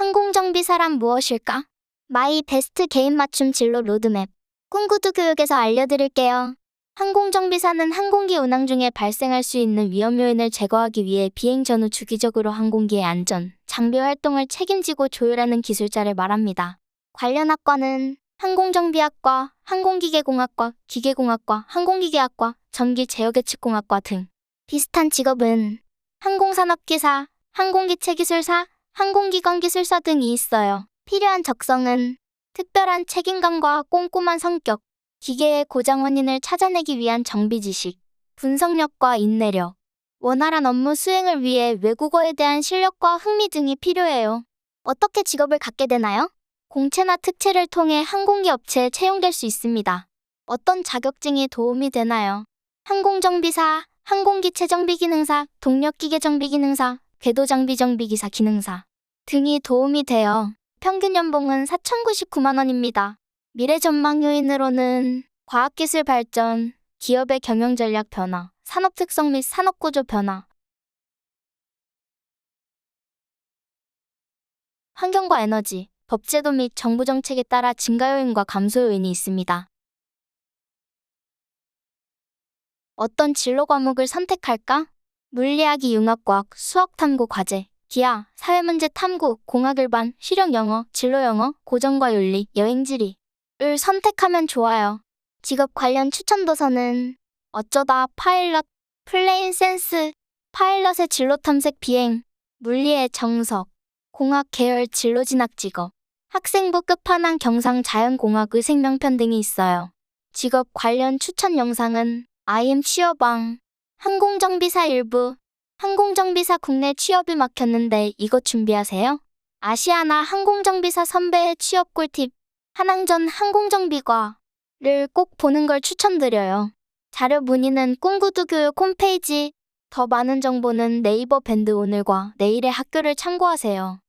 항공정비사란 무엇일까? 마이 베스트 개인 맞춤 진로 로드맵. 꿈구두 교육에서 알려드릴게요. 항공정비사는 항공기 운항 중에 발생할 수 있는 위험 요인을 제거하기 위해 비행 전후 주기적으로 항공기의 안전, 장비 활동을 책임지고 조율하는 기술자를 말합니다. 관련 학과는 항공정비학과, 항공기계공학과, 기계공학과, 항공기계학과, 전기제어계측공학과 등 비슷한 직업은 항공산업기사, 항공기체기술사, 항공기관 기술사 등이 있어요. 필요한 적성은 특별한 책임감과 꼼꼼한 성격, 기계의 고장 원인을 찾아내기 위한 정비 지식, 분석력과 인내력, 원활한 업무 수행을 위해 외국어에 대한 실력과 흥미 등이 필요해요. 어떻게 직업을 갖게 되나요? 공채나 특채를 통해 항공기 업체에 채용될 수 있습니다. 어떤 자격증이 도움이 되나요? 항공정비사, 항공기체 정비 기능사, 동력기계 정비 기능사, 궤도 장비 정비 기사 기능사 등이 도움이 되어 평균 연봉은 4,099만 원입니다. 미래 전망 요인으로는 과학기술 발전, 기업의 경영 전략 변화, 산업 특성 및 산업 구조 변화, 환경과 에너지, 법제도 및 정부 정책에 따라 증가 요인과 감소 요인이 있습니다. 어떤 진로 과목을 선택할까? 물리학이 융합과학, 수학 탐구 과제, 기하, 사회문제 탐구, 공학 일반, 실용 영어, 진로 영어, 고정과 윤리, 여행지리 을 선택하면 좋아요. 직업 관련 추천 도서는 어쩌다 파일럿, 플레인 센스, 파일럿의 진로 탐색 비행, 물리의 정석, 공학 계열 진로 진학 직업, 학생부 끝판왕 경상 자연공학의 생명편 등이 있어요. 직업 관련 추천 영상은 IM 취업왕, 항공정비사 일부, 항공정비사 국내 취업이 막혔는데 이것 준비하세요. 아시아나 항공정비사 선배의 취업 꿀팁, 한항전 항공정비과를 꼭 보는 걸 추천드려요. 자료 문의는 꿈구두 교육 홈페이지, 더 많은 정보는 네이버 밴드 오늘과 내일의 학교를 참고하세요.